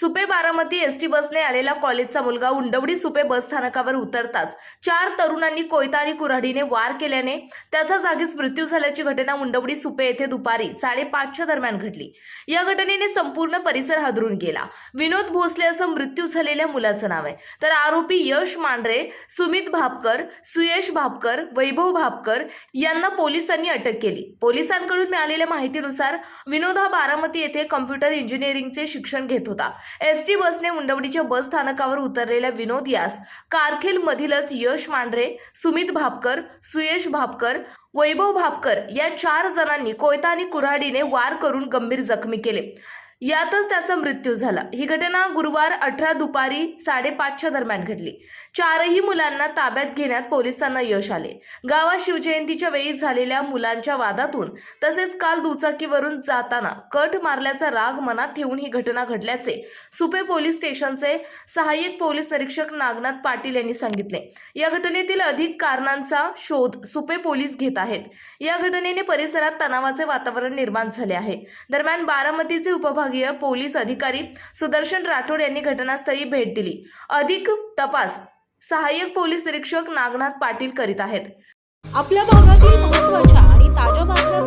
Supe Baramati ST बसने आलेला कॉलेजचा मुलगा उंडवडी सुपे बस स्थानकावर उतरताच चार तरुणांनी कोयता आणि कुऱ्हाडीने वार केल्याने त्याचा जागीच मृत्यू झाल्याची घटना उंडवडी सुपे येथे दुपारी साडेपाचच्या दरम्यान घडली. या घटनेने संपूर्ण परिसर हादरून गेला. विनोद भोसले असं मृत्यू झालेल्या मुलाचं नाव आहे. तर आरोपी यश मांढरे सुमित भापकर सुयश भापकर वैभव भापकर यांना पोलिसांनी अटक केली. पोलिसांकडून मिळालेल्या माहितीनुसार विनोद हा बारामती येथे कम्प्युटर इंजिनिअरिंगचे शिक्षण घेत होता. एस टी बसने उंडवडीच्या बस स्थानकावर उतरलेल्या विनोद यास कारखेल मधीलच यश मांढरे सुमित भापकर सुयश भापकर वैभव भापकर या चार जणांनी कोयता आणि कुऱ्हाडीने वार करून गंभीर जखमी केले. यातच त्याचा मृत्यू झाला. ही घटना गुरुवार अठरा दुपारी साडेपाचच्या दरम्यान घडली. चारही मुलांना ताब्यात घेण्यात पोलिसांना यश आले. गावात शिवजयंतीच्या वेळी झालेल्या मुलांच्या वादातून तसेच काल दुचाकीवरून जाताना कट मारल्याचा राग मनात ठेवून ही घटना घडल्याचे सुपे पोलीस स्टेशनचे सहाय्यक पोलीस निरीक्षक नागनाथ पाटील यांनी सांगितले. या घटनेतील अधिक कारणांचा शोध सुपे पोलीस घेत आहेत. या घटनेने परिसरात तणावाचे वातावरण निर्माण झाले आहे. दरम्यान बारामतीचे उपभाग विभागीय पोलीस अधिकारी सुदर्शन राठोड यांनी घटनास्थळी भेट दिली. अधिक तपास सहाय्यक पोलीस निरीक्षक नागनाथ पाटील करीत आहेत. आपल्या भागातील महत्त्वाच्या आणि ताज्या बातम्या